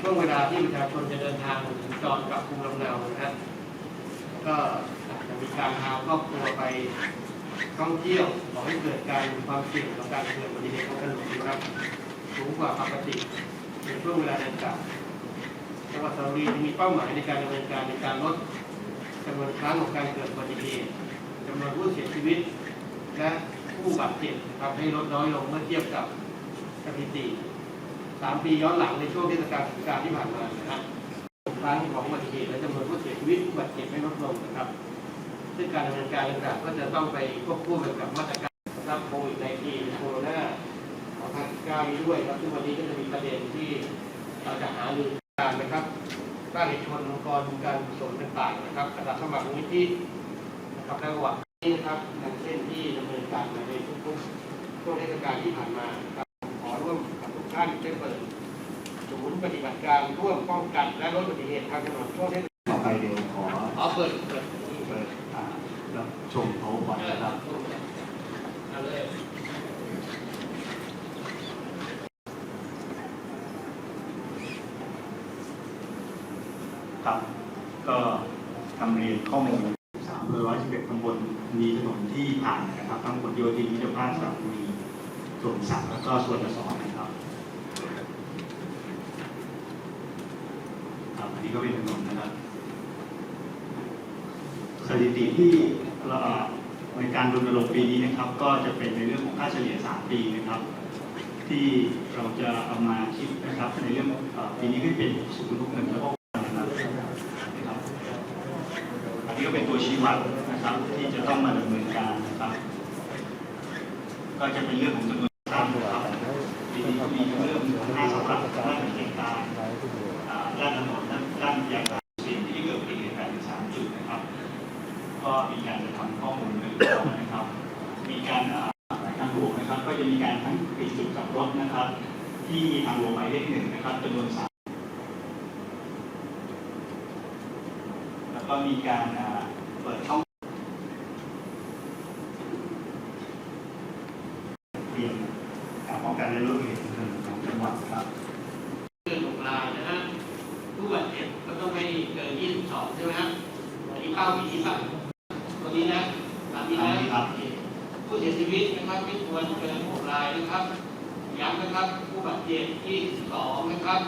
ช่วงเวลาที่ประชาชนจะเดินทางสัญจรกลับภูมิลำเนานะครับก็อาจจะมีการพาครอบครัวไปท่องเที่ยวขอให้เกิดการความเสี่ยงต่อการเกิดอุบัติเหตุของถนนนะครับสูงกว่าปกติในช่วงเวลาดังกล่าวจังหวัดสระบุรีมีเป้าหมายในการดำเนินการในการลดจำนวนครั้งของการเกิดอุบัติเหตุจำนวนผู้เสียชีวิต และผู้บาดเจ็บนะครับให้ลดน้อยลงเมื่อเทียบกับสถิติ สามปีย้อนหลังในช่วงเทศกาลสงกรานต์ที่ผ่านมานะครับครั้งของอุบัติเหตุและจำนวนผู้เสียชีวิตผู้บาดเจ็บไม่ลดลงนะครับ ซึ่งการดำเนินการดังกล่าวก็จะต้องไปควบคู่ไปกับมาตรการรับโควิดในทีโคโรนาของทางการนี้ด้วยครับซึ่งวันนี้ก็จะมีประเด็นที่เราจะหารือการนะครับภาคเอกชนองค์กรการกุศลต่างๆนะครับอาสาสมัครมูลนิธินะครับและระหว่างนี้นะครับทางเส้นที่ดำเนินการมาในทุกๆช่วงเทศกาลที่ผ่านมาครับขอร่วมกับทุกท่านได้เปิดศูนย์ ปฏิบัติการร่วมป้องกันและลดอุบัติเหตุทางถนนช่วงเทศกาลต่อไปเดี๋ยวขอขอเปิดเปิดเปิดอ่ารับชมเขาก่อนนะครับเอาเลยครับ ก็ทำเรียนข้อมูลสามร้อยสิบเอ็ดตำบลมีถนนที่ผ่านนะครับ ทั้งผลโยธินมิตรภาพสระบุรีสวนสัตว์แล้วก็ส่วนกระสอนนะครับครับ อันนี้ก็เป็นถนนนะครับสถิติที่เราในการรณรงค์ปีนี้นะครับ ก็จะเป็นในเรื่องของค่าเฉลี่ย 3 ปีนะครับ ที่เราจะเอามาคิดนะครับ ในเรื่องปีนี้ก็เป็นศูนย์ลูกเงินแล้วก็นะครับอันนี้ก็เป็นตัวชี้วัดนะครับ ที่จะต้องมาดำเนินการนะครับ ก็จะเป็นเรื่องของจำนวนตามครับปีนี้ก็ มีเรื่องของค่าสำหรับด้านเหตุการณ์อ่าด้านถนนด้านยางสิ่งที่เกิดอุบัติเหตุแปดถึงสามจุดนะครับ ก็มีการจะทำข้อมูลเรื่งนะครับ มีการอ่าทางหลวงนะครับ ก็จะมีการทั้งปิดจุดกับรถนะครับ ที่ทางหลวงหมายเลขหนึ่งนะครับจำนวนสามแล้วก็มีการเปิดช่องเตรียมการป้องกันและลดเหตุของจัง หวัดครับเกินหกรายนะฮะผู้บาดเจ็บก็ต้องไม่เกิน22ใช่ไหมฮะอันนี้เป้าปีที่สามตัวนี้นะตามนี้นะตามนี้ครับผู้เสียชีวิตนะครับไม่ควรเกินหกรายนะครับย้ำนะครับผู้บาดเจ็บ22นะครับ